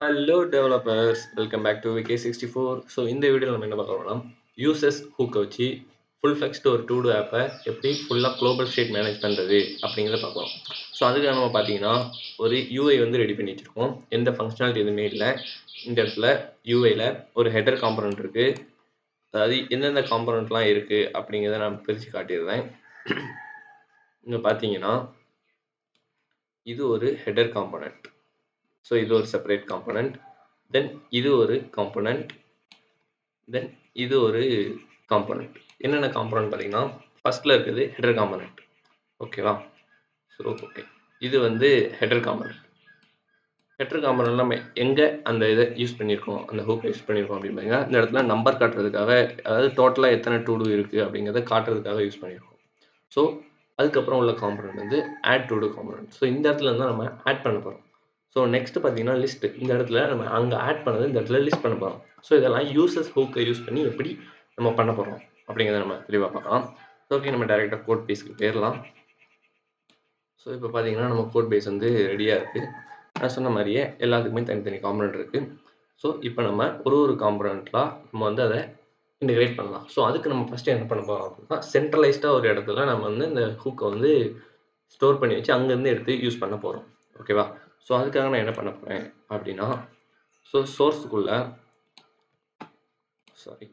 Hello developers welcome back to VK sixty four so இந்த வீடியோவில் நம்ம என்ன பார்க்கறோம்னா யூசஸ் ஹூக்கை வச்சு ஃபுல் ஃப்ளெக்ஸ்டு ஒரு டூ டூ ஆப்பை எப்படி ஃபுல்லாக குளோபல் ஸ்டேட் மேனேஜ் பண்ணுறது அப்படிங்கிறத பார்க்கலாம் ஸோ அதுக்காக நம்ம பார்த்தீங்கன்னா ஒரு யூஐ வந்து ரெடி பண்ணி வச்சுருக்கோம். எந்த ஃபங்க்ஷனாலிட்டி எதுவுமே இல்லை. இந்த இடத்துல யூஐயில் ஒரு ஹெடர் காம்பனண்ட் இருக்குது அதாவது எந்தெந்த காம்பனண்ட்லாம் இருக்குது அப்படிங்கிறத நான் பிரித்து காட்டிடுறேன். இங்கே பார்த்தீங்கன்னா இது ஒரு ஹெடர் காம்பனண்ட் ஸோ இது ஒரு செப்பரேட் காம்பனண்ட் தென் இது ஒரு காம்பனண்ட் தென் இது ஒரு காம்பனண்ட் என்னென்ன காம்பனண்ட் பார்த்தீங்கன்னா ஃபஸ்ட்டில் இருக்கிறது ஹெடர் காம்பனண்ட் ஓகேவா ஸோ ஓகே இது வந்து ஹெடர் காம்பனண்ட் ஹெடர் காம்பனண்ட் நம்ம எங்கே அந்த இதை யூஸ் பண்ணியிருக்கோம்? அந்த ஹூக்கை யூஸ் பண்ணியிருக்கோம் அப்படின்னு பார்த்தீங்கன்னா இந்த இடத்துல நம்பர் காட்டுறதுக்காக அதாவது டோட்டலாக எத்தனை டூ டூ இருக்குது அப்படிங்கிறத காட்டுறதுக்காக யூஸ் பண்ணியிருக்கோம். ஸோ அதுக்கப்புறம் உள்ள காம்பனண்ட் வந்து add two two component so இந்த இடத்துல இருந்தால் நம்ம ஆட் பண்ண போகிறோம் ஸோ நெக்ஸ்ட் பார்த்தீங்கன்னா லிஸ்ட் இந்த இடத்துல நம்ம அங்கே ஆட் பண்ணது இந்த இடத்துல லிஸ்ட் பண்ண போகிறோம் ஸோ இதெல்லாம் யூசஸ் ஹூக்கை யூஸ் பண்ணி எப்படி நம்ம பண்ண போகிறோம் அப்படிங்கிறத நம்ம தெளிவாக பார்க்கலாம். ஸோ ஓகே நம்ம டேரெக்டாக கோட் பேஸ்க்கு போயிடலாம் ஸோ இப்போ பார்த்தீங்கன்னா நம்ம கோட் பேஸ் வந்து ரெடியாக இருக்குது நான் சொன்ன மாதிரியே எல்லாத்துக்குமே தனித்தனி காம்பனண்ட் இருக்குது ஸோ இப்போ நம்ம ஒரு ஒரு காம்பனண்ட்லாம் நம்ம வந்து அதை இன்டிகிரேட் பண்ணலாம். ஸோ அதுக்கு நம்ம ஃபஸ்ட்டு என்ன பண்ண போகிறோம் அப்படின்னா சென்ட்ரலைஸ்டாக ஒரு இடத்துல நம்ம வந்து இந்த ஹூக்கை வந்து ஸ்டோர் பண்ணி வச்சு அங்கேருந்து எடுத்து யூஸ் பண்ண போகிறோம் ஓகேவா ஸோ அதுக்காக நான் என்ன பண்ண போகிறேன் அப்படின்னா ஸோ சோர்ஸுக்குள்ள சாரி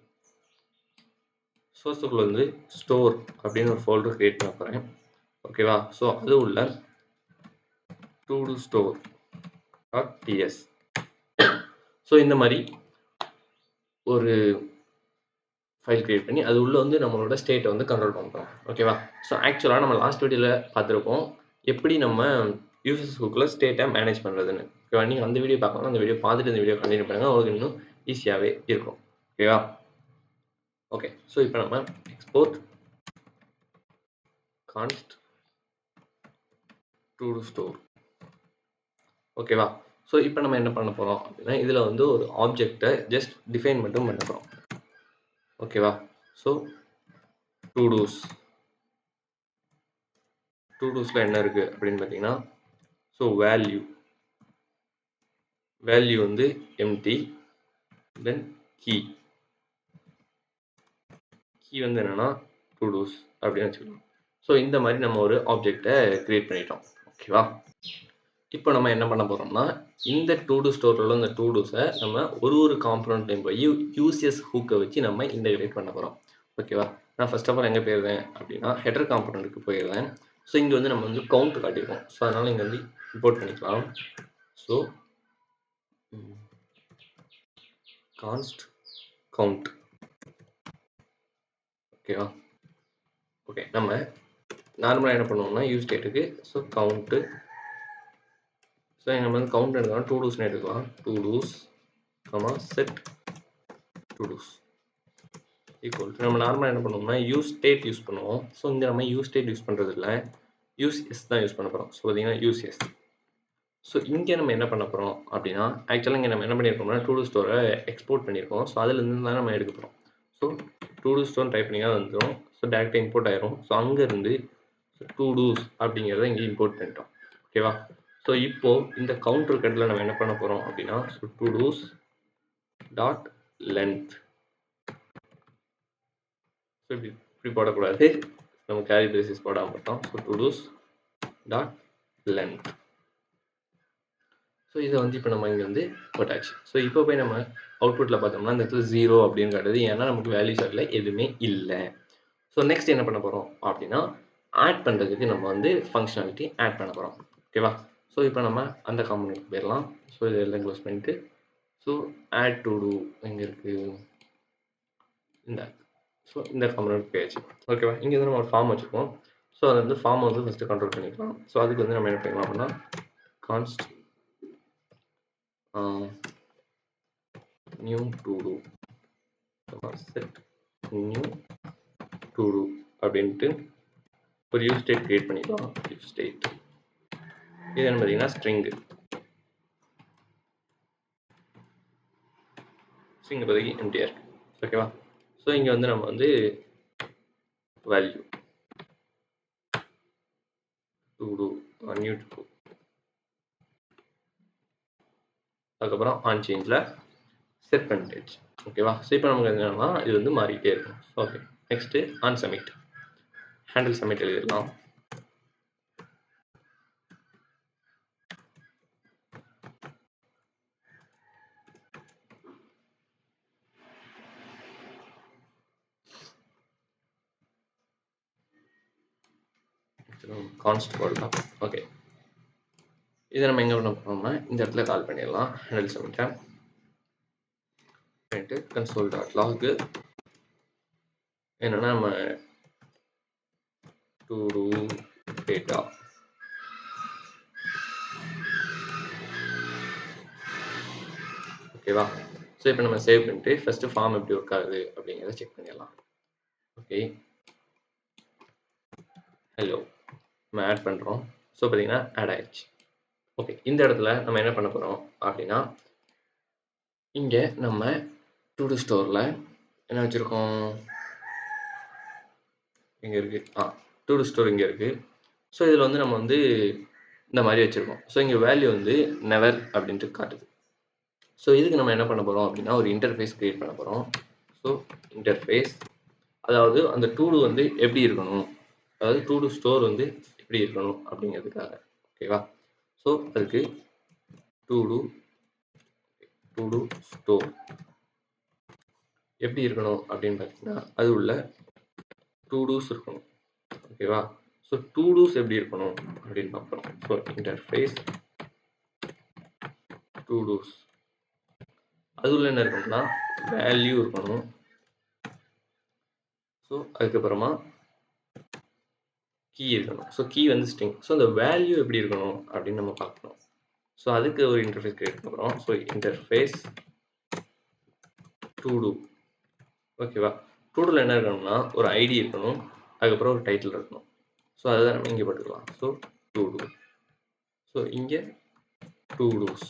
சோர்ஸுக்குள்ள வந்து ஸ்டோர் அப்படின்னு ஒரு ஃபோல்டர் க்ரியேட் பண்ண போகிறேன் ஓகேவா ஸோ அது உள்ள todo store dot TS so இந்த மாதிரி ஒரு ஃபைல் க்ரியேட் பண்ணி அது உள்ளே வந்து நம்மளோட ஸ்டேட்டை வந்து கண்ட்ரோல் பண்ணுறோம் ஓகேவா ஸோ ஆக்சுவலாக நம்ம லாஸ்ட் வீடியோவில் பார்த்துருக்கோம் எப்படி நம்ம யூசர்ஸ் குக்கில் ஸ்டேட்டை மேனேஜ் பண்ணுறதுன்னு ஓகேவா நீங்கள் அந்த வீடியோ பார்க்கணும். அந்த வீடியோ பார்த்துட்டு இந்த வீடியோ கண்டினியூ பண்ணுங்கள் உங்களுக்கு இன்னும் ஈஸியாகவே இருக்கும். ஓகேவா ஓகே ஸோ இப்போ நம்ம எக்ஸ்போர்ட் கான்ஸ்ட் டு ஸ்டோர் ஓகேவா ஸோ இப்போ நம்ம என்ன பண்ண போகிறோம் அப்படின்னா இதில் வந்து ஒரு ஆப்ஜெக்டை ஜஸ்ட் டிஃபைன் மட்டும் பண்ண போகிறோம் ஓகேவா ஸோ டூ டூஸ் டூ டூஸில் என்ன இருக்குது அப்படின்னு பார்த்தீங்கன்னா ஸோ வேல்யூ வேல்யூ வந்து எம்டி தென் கீ கீ வந்து என்னன்னா டூ டூஸ் அப்படின்னு வச்சுக்கலாம் ஸோ இந்த மாதிரி நம்ம ஒரு ஆப்ஜெக்டை கிரியேட் பண்ணிட்டோம். ஓகேவா இப்போ நம்ம என்ன பண்ண போகிறோம்னா இந்த டூ டூ ஸ்டோரில் இந்த டூ டூஸை நம்ம ஒரு ஒரு காம்பனண்ட்லையும் போய் யூசிஎஸ் ஹூக்கை வச்சு நம்ம இன்டகிரேட் பண்ண போகிறோம் ஓகேவா நான் ஃபர்ஸ்ட் ஆஃப் ஆல் எங்கே போயிருந்தேன் அப்படின்னா ஹெடர் காம்பனண்ட்டுக்கு போயிருந்தேன் ஸோ இங்கே வந்து நம்ம வந்து கவுண்ட் காட்டியிருக்கோம் ஸோ அதனால் இங்கே வந்து இம்போர்ட் பண்ணிக்கலாம் ஸோ கான்ஸ்ட் கவுண்ட் ஓகேவா ஓகே நம்ம நார்மலாக என்ன பண்ணுவோம்னா யூஸ் டேட்டுக்கு ஸோ கவுண்ட்டு ஸோ நம்ம வந்து கவுண்ட் எடுக்கலாம். டூ டூஸ்னு எடுக்கலாம். Todos comma set todos equal நம்ம நார்மலாக என்ன பண்ணுவோம்னா யூஸ் ஸ்டேட் யூஸ் பண்ணுவோம். ஸோ இங்கே நம்ம யூஸ் ஸ்டேட் யூஸ் பண்ணுறது இல்லை யூஸ் எஸ் தான் யூஸ் பண்ண போகிறோம் ஸோ பார்த்தீங்கன்னா யூஸ் எஸ் ஸோ இங்கே நம்ம என்ன பண்ண போகிறோம் அப்படின்னா ஆக்சுவலாக இங்கே நம்ம என்ன பண்ணியிருக்கோம்னா டூ டூ ஸ்டோரை எக்ஸ்போர்ட் பண்ணியிருக்கோம் ஸோ அதுலேருந்து தான் நம்ம எடுக்க போகிறோம் so two two store type பண்ணி தான் வந்துடும் ஸோ டேரெக்டாக இம்போர்ட் ஆயிரும். ஸோ அங்கேருந்து டூ டூஸ் அப்படிங்கிறத இங்கே இம்போர்ட் பண்ணிட்டோம். ஓகேவா ஸோ இப்போது இந்த கவுண்டர் கட்டில் நம்ம என்ன பண்ண போகிறோம் அப்படின்னா so todos dot length so இப்படி இப்படி போடக்கூடாது. நம்ம கேரி பேசிஸ் போடாமல் போட்டோம். So todos dot length so இதை வந்து இப்போ நம்ம இங்கே வந்து போட்டாச்சு ஸோ இப்போ போய் நம்ம அவுட்புட்டில் பார்த்தோம்னா இந்த இடத்துல ஜீரோ அப்படின்னு காட்டுது ஏன்னா நமக்கு வேல்யூ சார்ட்டில் எதுவுமே இல்லை. ஸோ நெக்ஸ்ட் என்ன பண்ண போகிறோம் அப்படின்னா ஆட் பண்ணுறதுக்கு நம்ம வந்து ஃபங்க்ஷனாலிட்டி ஆட் பண்ண போகிறோம் ஓகேவா ஸோ இப்போ நம்ம அந்த காம்பனெண்ட் போயிடலாம். ஸோ இது எல்லாம் க்ளோஸ் பண்ணிட்டு ஸோ ஆட் டு டூ எங்கே இருக்குது இந்த ஸோ இந்த காம்பனண்ட் போயாச்சு. ஓகேவா இங்கே வந்து நம்ம ஒரு ஃபார்ம் வச்சுருக்கோம். ஸோ அதை வந்து ஃபார்ம் வந்து ஃபஸ்ட்டு கண்ட்ரோல் பண்ணிக்கலாம். ஸோ அதுக்கு வந்து நம்ம என்ன பண்ணிக்கலாம் அப்படின்னா const new todo set new todo அப்படின்ட்டு ஒரு யூஸ் ஸ்டேட் க்ரியேட் பண்ணிக்கலாம் யூஸ் ஸ்டேட் இது என்ன பார்த்தீங்கன்னா ஸ்ட்ரிங்கு ஸ்ட்ரிங் இப்போதைக்கு எம்டிஆர் ஓகேவா ஸோ இங்கே வந்து நம்ம வந்து value two two new two அதுக்கப்புறம் ஆன் சேஞ்சில் செட் பண்ணிட்டு ஓகேவா ஸோ இப்போ நமக்கு என்னன்னா இது வந்து மாறிக்கிட்டே இருக்கும். Okay next on submit handle submit எழுதிடலாம் கான்ஸ்ட் போடலாம் ஓகே இதை நம்ம எங்கே பண்ண போகிறோம்னா இந்த இடத்துல கால் பண்ணிடலாம். ஹேண்டில் சமிட்டை பண்ணிட்டு கன்சோல் டாட் லாகு என்னன்னா நம்ம டு டூ டேட்டா ஓகேவா ஸோ இப்போ நம்ம சேவ் பண்ணிட்டு ஃபஸ்ட்டு ஃபார்ம் எப்படி ஒர்க் ஆகுது அப்படிங்கிறத செக் பண்ணிடலாம். ஓகே ஹலோ நம்ம ஆட் பண்ணுறோம் ஸோ பார்த்தீங்கன்னா ஆட் ஆயிடுச்சு. ஓகே இந்த இடத்துல நம்ம என்ன பண்ண போகிறோம் அப்படின்னா இங்கே நம்ம டூடு ஸ்டோரில் என்ன வச்சுருக்கோம்? இங்கே இருக்குது ஆ டூடு ஸ்டோர் இங்கே இருக்குது ஸோ இதில் வந்து நம்ம வந்து இந்த மாதிரி வச்சுருக்கோம். ஸோ இங்கே வேல்யூ வந்து நெவர் அப்படின்ட்டு காட்டுது. ஸோ இதுக்கு நம்ம என்ன பண்ண போகிறோம் அப்படின்னா ஒரு இன்டர்ஃபேஸ் க்ரியேட் பண்ண போகிறோம் ஸோ இன்டர்ஃபேஸ் அதாவது அந்த டூடு வந்து எப்படி இருக்கணும்? அதாவது டூடு ஸ்டோர் வந்து எப்படி இருக்கணும் அப்படிங்கிறதுக்காக. ஓகேவா ஸோ அதுக்கு two two two two store எப்படி இருக்கணும் அப்படின்னு பார்த்தீங்கன்னா அது உள்ள டூ டூஸ் இருக்கணும். ஓகேவா ஸோ டூ டூஸ் எப்படி இருக்கணும் அப்படின்னு பார்க்குறோம் ஸோ இன்டர்ஃபேஸ் டூடூஸ் அது உள்ள என்ன இருக்கணும்னா வேல்யூ இருக்கணும். ஸோ அதுக்கப்புறமா கீ இருக்கணும். ஸோ கீ வந்து ஸ்ட்ரிங் ஸோ அந்த வேல்யூ எப்படி இருக்கணும் அப்படின்னு நம்ம பார்க்கணும். ஸோ அதுக்கு ஒரு இன்டர்ஃபேஸ் கிரியேட் பண்ணுறோம் ஸோ இன்டர்ஃபேஸ் டூ ஓகேவா டூடில் என்ன இருக்கணும்னா ஒரு ஐடி இருக்கணும். அதுக்கப்புறம் ஒரு டைட்டில் இருக்கணும். ஸோ அதுதான் நம்ம இங்கே போட்டுக்கலாம். ஸோ டூ டூ ஸோ இங்கே டூ டூஸ்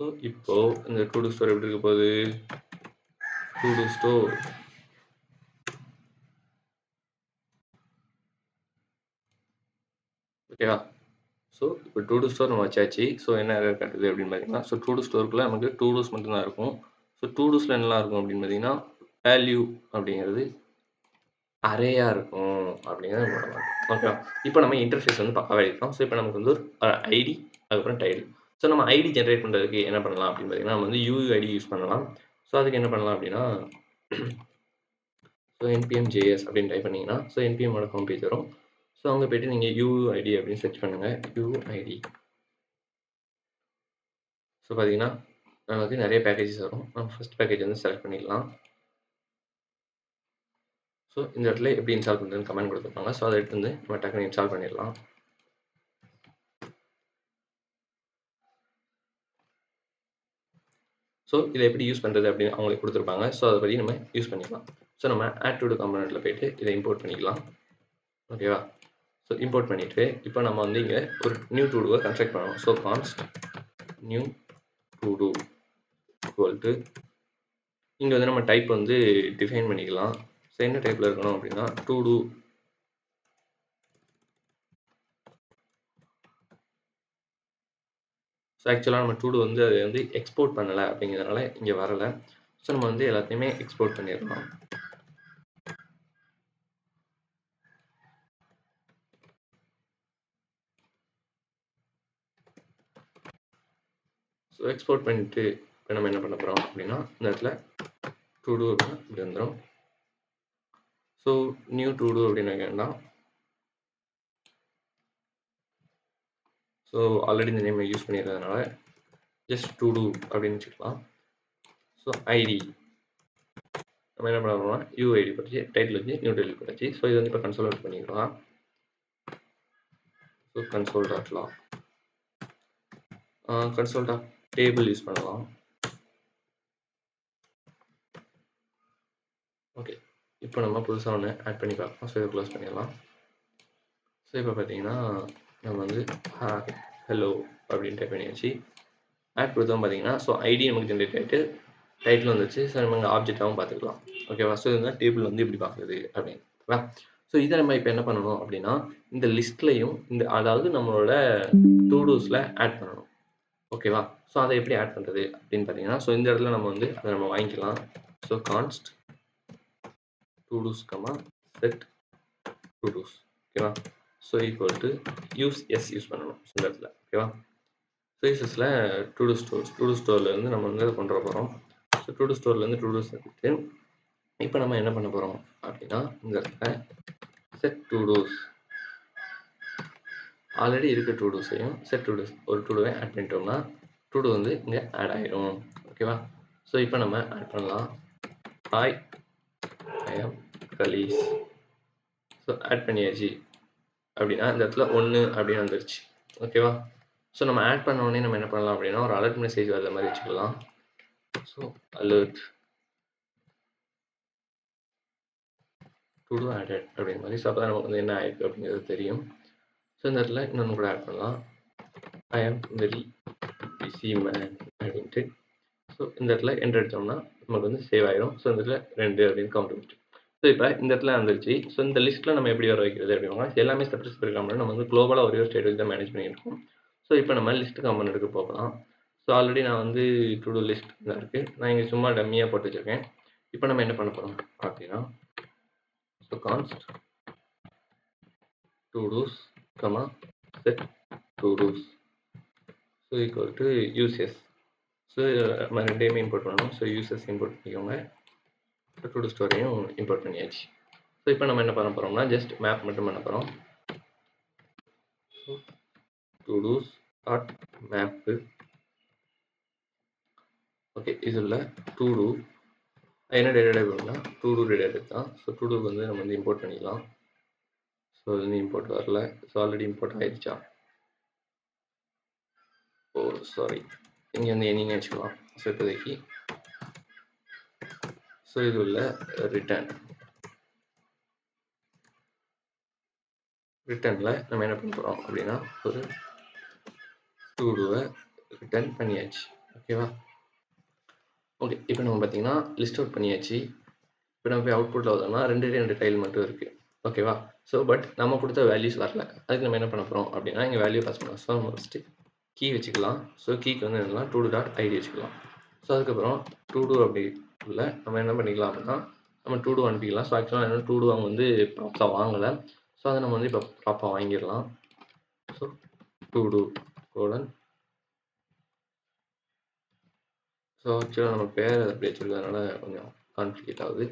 ஸோ இப்போ இந்த டூ டூ ஸ்டோர் எப்படி இருக்க போகுது? டூ ஸ்டோர் ஓகேவா? ஸோ இப்போ டூ டூ ஸ்டோர் நம்ம வச்சாச்சு. ஸோ என்ன error காட்டுது அப்படின்னு பார்த்தீங்கன்னா ஸோ டூ ஸ்டோருக்குள்ள நமக்கு டூ டூஸ் மட்டும்தான் இருக்கும். ஸோ டூ டூஸில் என்னலாம் இருக்கும் அப்படின்னு பார்த்தீங்கன்னா வேல்யூ அப்படிங்கிறது அரேயாக இருக்கும் அப்படிங்கிறது ஓகேவா இப்போ நம்ம இன்டர்ஃபேஸ் வந்து பக்காவாக எழுதிட்டோம் ஸோ இப்போ நமக்கு வந்து ஒரு ஐடி அதுக்கப்புறம் டைல் ஸோ நம்ம ஐடி ஜென்ரேட் பண்ணுறதுக்கு என்ன பண்ணலாம் அப்படின்னு பார்த்தீங்கன்னா நம்ம வந்து யூஐடி யூஸ் பண்ணலாம். ஸோ அதுக்கு என்ன பண்ணலாம் அப்படின்னா ஸோ என்பிஎம் ஜேஎஸ் அப்படின்னு டைப் பண்ணிங்கன்னா ஸோ என்பிஎம்மோட ஹோம் பேஜ் வரும். ஸோ அங்கே போய்ட்டு நீங்கள் யூஐடி அப்படின்னு சர்ச் பண்ணுங்கள் யூஐடி ஸோ பார்த்தீங்கன்னா நமக்கு நிறைய பேக்கேஜஸ் வரும். நம்ம ஃபஸ்ட் பேக்கேஜ் வந்து செலக்ட் பண்ணிடலாம். ஸோ இந்த இடத்துல எப்படி இன்ஸ்டால் பண்ணுறதுன்னு கமெண்ட் கொடுத்துருப்பாங்க. ஸோ அதை எடுத்து வந்து நம்ம டக்குன்னு இன்ஸ்டால் பண்ணிடலாம். ஸோ இதை எப்படி யூஸ் பண்ணுறது அப்படின்னு அவங்களுக்கு கொடுத்துருப்பாங்க. ஸோ அதை பற்றி நம்ம யூஸ் பண்ணிக்கலாம். ஸோ நம்ம ஆட் டு கம்பனண்ட்டில் போயிட்டு இதை இம்போர்ட் பண்ணிக்கலாம். ஓகேவா ஸோ இம்போர்ட் பண்ணிவிட்டு இப்போ நம்ம வந்து இங்கே ஒரு நியூ டூடுவை கன்ஸ்ட்ரக்ட் பண்ணணும். So const new todo equal to இங்கே வந்து நம்ம டைப் வந்து டிஃபைன் பண்ணிக்கலாம். ஸோ என்ன டைப்பில் இருக்கணும் அப்படின்னா டூ டூ ஸோ ஆக்சுவலாக நம்ம டூடு வந்து அதை வந்து எக்ஸ்போர்ட் பண்ணலை அப்படிங்கிறதுனால இங்கே வரலை. ஸோ நம்ம வந்து எல்லாத்தையுமே எக்ஸ்போர்ட் பண்ணிடலாம். ஸோ எக்ஸ்போர்ட் பண்ணிட்டு இப்போ நம்ம என்ன பண்ண போகிறோம் அப்படின்னா இந்த இடத்துல டூ அப்படின்னா இப்படி வந்துடும் ஸோ நியூ டூடு அப்படின்னு கேட்டால் ஸோ ஆல்ரெடி இந்த நேம் யூஸ் பண்ணிடுறதுனால ஜஸ்ட் டூடு அப்படின்னு வச்சுக்கலாம். ஸோ ஐடி நம்ம என்ன பண்ண போகிறோம்னா யூஐடி படிச்சு டைட்டில் வச்சு நியூ டைட்டில் படிச்சு ஸோ இது வந்து இப்போ கன்சோல் அவுட் பண்ணிக்கலாம். So console dot log console dot table use பண்ணலாம். ஓகே. இப்போ நம்ம புதுசாக ஒன்று ஆட் பண்ணி பார்க்கலாம். ஸோ இதை க்ளோஸ் பண்ணிடலாம். ஸோ இப்போ பார்த்தீங்கன்னா நம்ம வந்து ஹலோ அப்படின்னு டைப் பண்ணியாச்சு. ஆட் கொடுத்தோம் பார்த்தீங்கன்னா ஸோ ஐடி நமக்கு ஜென்ரேட் ஆகிட்டு டைட்டில் வந்துச்சு ஸோ நம்ம இங்கே ஆப்ஜெக்டாகவும் பார்த்துக்கலாம். ஓகேவா ஸோ இதுதான் டேபிள் வந்து இப்படி பார்க்குறது அப்படின்னு. ஓகேவா ஸோ இதை நம்ம இப்போ என்ன பண்ணணும் அப்படின்னா இந்த லிஸ்ட்லையும் இந்த அதாவது நம்மளோட டூ டூஸில் ஆட் பண்ணணும். ஓகேவா ஸோ அதை எப்படி ஆட் பண்ணுறது அப்படின்னு பார்த்தீங்கன்னா ஸோ இந்த இடத்துல நம்ம வந்து அதை நம்ம வாங்கிக்கலாம். So const todos comma set todos ஓகேவா so equal to use S use பண்ணணும் இந்த இடத்துல. ஓகேவா ஸோ யூஸஸில் two two stores two two ஸ்டோர்லேருந்து நம்ம வந்து அதை கொண்டு வர போகிறோம் ஸோ டூ டூ ஸ்டோர்லேருந்து டூ டூஸ் எடுத்துட்டு இப்போ நம்ம என்ன பண்ண போகிறோம் அப்படின்னா இந்த இடத்துல செட் டூ டூஸ் ஆல்ரெடி இருக்க டூ டூஸையும் செட் டூ டூஸ் ஒரு டூ டூவை ஆட் பண்ணிட்டோம்னா டூ டூ வந்து இங்கே ஆட் ஆகிரும் ஓகேவா ஸோ இப்போ நம்ம ஆட் பண்ணலாம். ஹாய் ஐ ஆம் கலீஸ் ஸோ ஆட் பண்ணியாச்சு. அப்படின்னா இந்த இடத்துல ஒன்று அப்படின்னு வந்துருச்சு. ஓகேவா ஸோ நம்ம ஆட் பண்ண உடனே நம்ம என்ன பண்ணலாம் அப்படின்னா ஒரு அலர்ட் மெசேஜ் வர மாதிரி வச்சுக்கலாம். So alert todo added அப்படிங்கிற மாதிரி. ஸோ அப்போ தான் நமக்கு வந்து என்ன ஆயிருக்கு அப்படிங்கிறது தெரியும். ஸோ இந்த இடத்துல இன்னொன்று கூட ஆட் பண்ணலாம். I am very busy man அப்படின்ட்டு. ஸோ இந்த இடத்துல என்ட்ரு அடித்தோம்னா நமக்கு வந்து சேவ் ஆயிடும் ஸோ இந்த இடத்துல ரெண்டு அப்படின்னு கவுண்ட் வந்துட்டு ஸோ இப்போ இந்த இடத்துல வந்துருச்சு. ஸோ இந்த லிஸ்ட்டில் நம்ம எப்படி வர வைக்கிறது அப்படின்னா எல்லாமே செப்பரேட் செப்பரேட் காம்பனட் நம்ம வந்து குளோபலாக ஒரே ஒரு ஸ்டேட் தான் மேனேஜ் பண்ணியிருக்கோம் ஸோ இப்போ நம்ம லிஸ்ட் காம்பனட்டுக்கு போகலாம். ஸோ ஆல்ரெடி நான் வந்து டு டூ லிஸ்ட் தான் இருக்குது நான் இங்கே சும்மா டம்மியாக போட்டு வச்சுருக்கேன். இப்போ நம்ம என்ன பண்ண போகிறோம் அப்படின்னா so const todos comma set todos so equal to uses. So நம்ம ரெண்டையுமே இம்போர்ட் பண்ணணும். ஸோ யூசஸ் இம்போர்ட் பண்ணிக்கோங்க. ஸோ டு டூ ஸ்டோரியும் இம்போர்ட் பண்ணியாச்சு. ஸோ இப்போ நம்ம என்ன பண்ண போகிறோம்னா ஜஸ்ட் மேப் மட்டும் பண்ண போகிறோம் so todos dot map okay இதில் டூ டூ என்ன டேட்டா டைப் பண்ணால் டூ டூ டேட்டா டைப் தான். ஸோ டூ டூக்கு வந்து நம்ம வந்து இம்போர்ட் பண்ணிக்கலாம். ஸோ வந்து இம்போர்ட் வரல. ஸோ ஆல்ரெடி இம்போர்ட் ஆயிடுச்சா ஓ சாரி இங்கே வந்து என்னன்னு வச்சுக்கலாம் ஸோ இப்போதைக்கு. ஸோ இது உள்ள ரிட்டர்ன் ரிட்டர்னில் நம்ம என்ன பண்ண போகிறோம் அப்படின்னா ஒரு டூ ரிட்டர்ன் பண்ணியாச்சு. ஓகேவா ஓகே இப்போ நம்ம பார்த்தீங்கன்னா லிஸ்ட் அவுட் பண்ணியாச்சு. இப்போ நம்ம போய் அவுட்புட்டில் வந்தோம்னா ரெண்டு ரெண்டு டைல் மட்டும் இருக்குது ஓகேவா ஸோ பட் நம்ம கொடுத்த வேல்யூஸ் வரல. அதுக்கு நம்ம என்ன பண்ண போகிறோம் அப்படின்னா இங்கே வேல்யூ பாஸ் பண்ணலாம். ஸோ நம்ம ஃபஸ்ட்டு கீ வச்சுக்கலாம். ஸோ கீக்கு வந்து என்னலாம் டூ டாட் ஐடி வச்சுக்கலாம். ஸோ அதுக்கப்புறம் டூ டூ அப்படி உள்ள நம்ம என்ன பண்ணிக்கலாம் அப்படின்னா நம்ம டூ டூ அனுப்பிக்கலாம். ஸோ ஆக்சுவலாக என்ன டூ டூ அவங்க வந்து ப்ராப்பராக வாங்கலை. ஸோ அதை நம்ம வந்து இப்போ ப்ராப்பாக வாங்கிடலாம். ஸோ டூ டூ கோடன் ஸோ ஆக்சுவலாக நம்ம பேர் அப்படி வச்சுருக்கிறதுனால கொஞ்சம் கான்ஃப்ளிகேட் ஆகுது.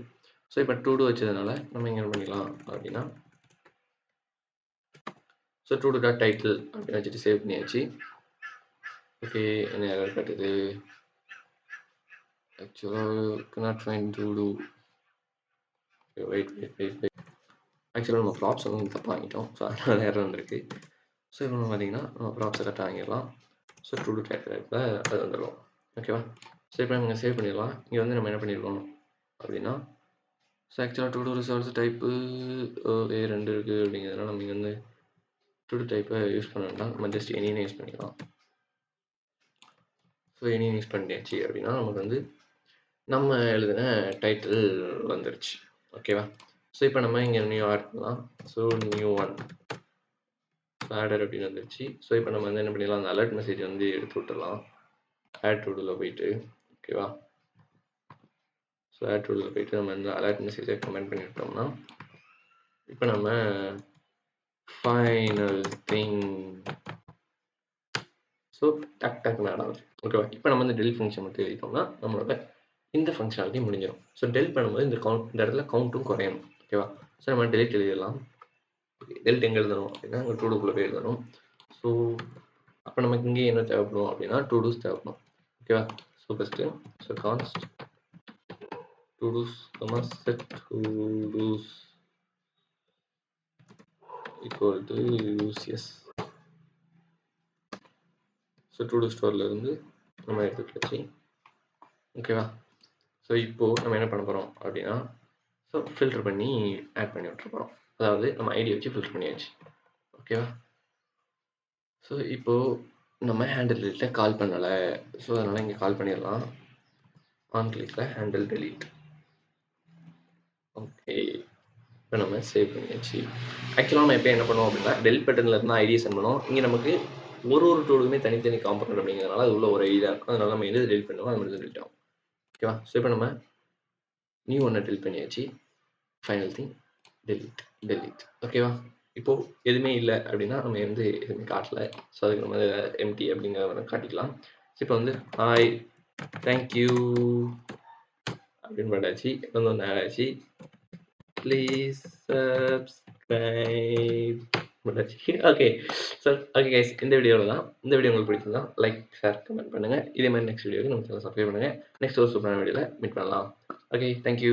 ஸோ இப்போ டூ டூ வச்சதுனால நம்ம இங்கே என்ன பண்ணிக்கலாம் அப்படின்னா so two two dot title அப்படின்னு வச்சுட்டு சேவ் பண்ணியாச்சு. ஓகே என்ன எரர் காட்டுது? ஆக்சுவலாக not fine todo wait wait wait wait ஆக்சுவலாக நம்ம ப்ராப்ஸ் வந்து தப்பாக வாங்கிட்டோம். ஸோ அதனால எரர் வந்திருக்கு. ஸோ இப்போ நம்ம பார்த்தீங்கன்னா நம்ம ப்ராப்ஸை கரெக்டாக வாங்கிடலாம். ஸோ டூ டூ டைட்டில் அது வந்துடும் ஓகேவா ஸோ இப்போ நம்ம சேவ் பண்ணிடலாம். இங்கே வந்து நம்ம என்ன பண்ணியிருக்கோம் அப்படின்னா ஸோ ஆக்சுவலாக டூ டூ ரிசோர்ஸ் டைப்பு ஏ ரெண்டு இருக்குது அப்படிங்கிறதுனால நம்ம இங்கே வந்து டூ டைப்பை யூஸ் பண்ண வேண்டாம் நம்ம ஜஸ்ட் எனின்னு யூஸ் பண்ணிக்கலாம். ஸோ எனின்னு யூஸ் பண்ணியாச்சு அப்படின்னா நமக்கு வந்து நம்ம எழுதின டைட்டில் வந்துருச்சு. ஓகேவா ஸோ இப்போ நம்ம இங்கே நியூ ஆட் பண்ணலாம். ஸோ நியூ ஒன் ஆடர் அப்படின்னு வந்துருச்சு. ஸோ இப்போ நம்ம வந்து என்ன பண்ணிடலாம்? அந்த அலர்ட் மெசேஜ் வந்து எடுத்து விட்டுடலாம். ஆட் டூடில் போயிட்டு ஓகேவா ஸோ ஆட் டூடில் போயிட்டு நம்ம இந்த அலர்ட் மெசேஜை கமெண்ட் பண்ணிவிட்டோம்னா இப்போ நம்ம ஃபைனல் திங் ஸோ டக் டக் நடந்துச்சு ஓகேவா இப்போ நம்ம இந்த டெல் ஃபங்க்ஷன் மட்டும் எழுதிட்டோம்னா நம்மளோட இந்த ஃபங்க்ஷனாலிட்டி முடிஞ்சிடும் ஸோ டெல் பண்ணும்போது இந்த கவுண்ட் இந்த இடத்துல கவுண்ட்டும் குறையணும். ஓகேவா ஸோ நம்ம டெலிட் எழுதிடலாம். டெலிட் எங்கே எழுதணும் அப்படின்னா அங்கே டூ டூக்குள்ளே போய் எழுதணும். ஸோ அப்போ நமக்கு இங்கே என்ன தேவைப்படும் அப்படின்னா டூ டூஸ் தேவைப்படும். ஓகேவா so first so const todos comma set todos equal to uses so todo ஸ்டோர்லேருந்து நம்ம எடுத்துக்கிட்டாச்சு ஓகேவா ஸோ இப்போது நம்ம என்ன பண்ண போகிறோம் அப்படின்னா ஸோ ஃபில்டர் பண்ணி ஆட் பண்ணி விட்டுருப்போம் அதாவது நம்ம ஐடி வச்சு ஃபில்டர் பண்ணியாச்சு. ஓகேவா ஸோ இப்போது நம்ம ஹேண்டில் டெலிட்டை கால் பண்ணலை. ஸோ அதனால் இங்கே கால் பண்ணிடலாம். ஆன் கிளிக்கில் ஹேண்டில் டெலீட் ஓகே இப்போ நம்ம சேவ் பண்ணியாச்சு ஆக்சுவலாக நம்ம எப்போ என்ன பண்ணுவோம் அப்படின்னா டெல் பட்டனில் இருந்தால் ஐடியை சென்ட் பண்ணுவோம். இங்கே நமக்கு ஒரு ஒரு டூலுக்குமே தனித்தனி காம்பனண்ட் அப்படிங்கிறதுனால அது உள்ள ஒரு ஐடியா இருக்கும். அதனால நம்ம எது டெலிட் பண்ணுவோம் அது மட்டும் டெலிட் ஆகும். ஓகேவா ஸோ இப்போ நம்ம நியூ ஒன்றை டெலிட் பண்ணியாச்சு ஃபைனல் திங் டெலிட் டெலிட் ஓகேவா இப்போது எதுவுமே இல்லை அப்படின்னா நம்ம வந்து எதுவுமே காட்டல. ஸோ அதுக்கு நம்ம எம்டி அப்படிங்கிறத காட்டிக்கலாம். இப்போ வந்து ஹாய் தேங்க்யூ அப்படின்னு பண்ணாச்சு வந்து ஒன்று ஆச்சு please subscribe okay sir okay guys இந்த வீடியோவில் தான் இந்த வீடியோ உங்களுக்கு பிடிச்சிருந்தா லைக் ஷேர் கமெண்ட் பண்ணுங்கள் இதே மாதிரி நெக்ஸ்ட் வீடியோக்கு நம்ம சேனல் சப்ஸ்கிரைப் பண்ணுங்கள் நெக்ஸ்ட் ஒரு சூப்பரான வீடியோவில் மீட் பண்ணலாம். Okay thank you